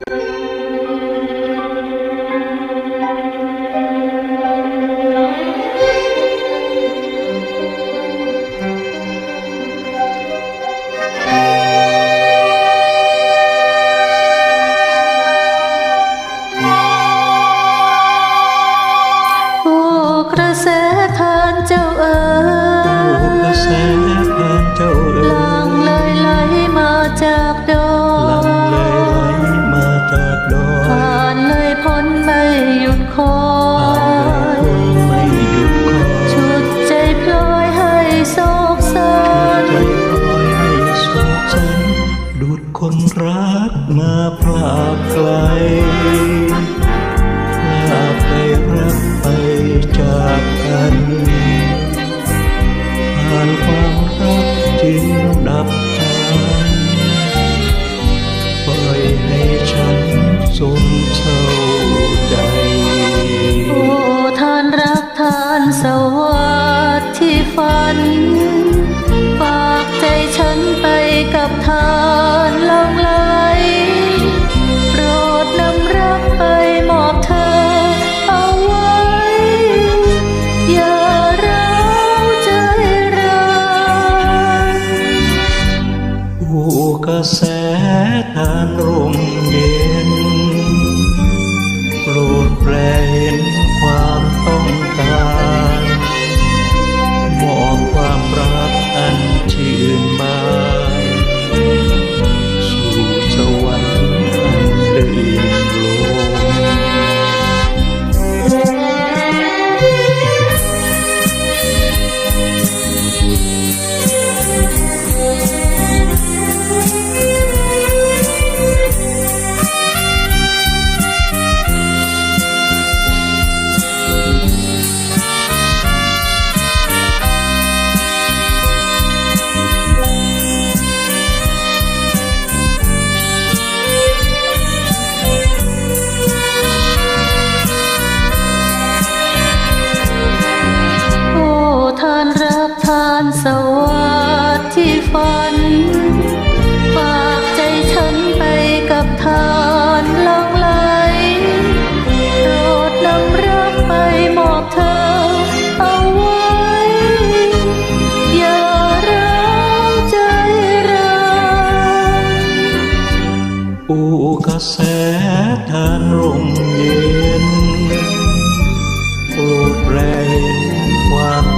โอยยคนไม่หยุดคอยชุดใจพลอยให้โศกสันใจพลอยให้โศกสันดูดคนรักมาพรากไกลลาไปรักไปจากกันผ่านความรักจึงดับทา ฝัน ฝากใจฉันไปกับทานลองไหลโปรดนำรักไปมอบเธอเอาไว้ อย่าร้าวใจร้ายโอ้กระแสทานลมเย็นโปรดแปล ทานลองไหลโปรดนำรักไปมอบเธอเอาไว้ อย่าร้าวใจร้ายอ้กระแสทานลมเย็นโปรดแปลเห็นความต้องการความ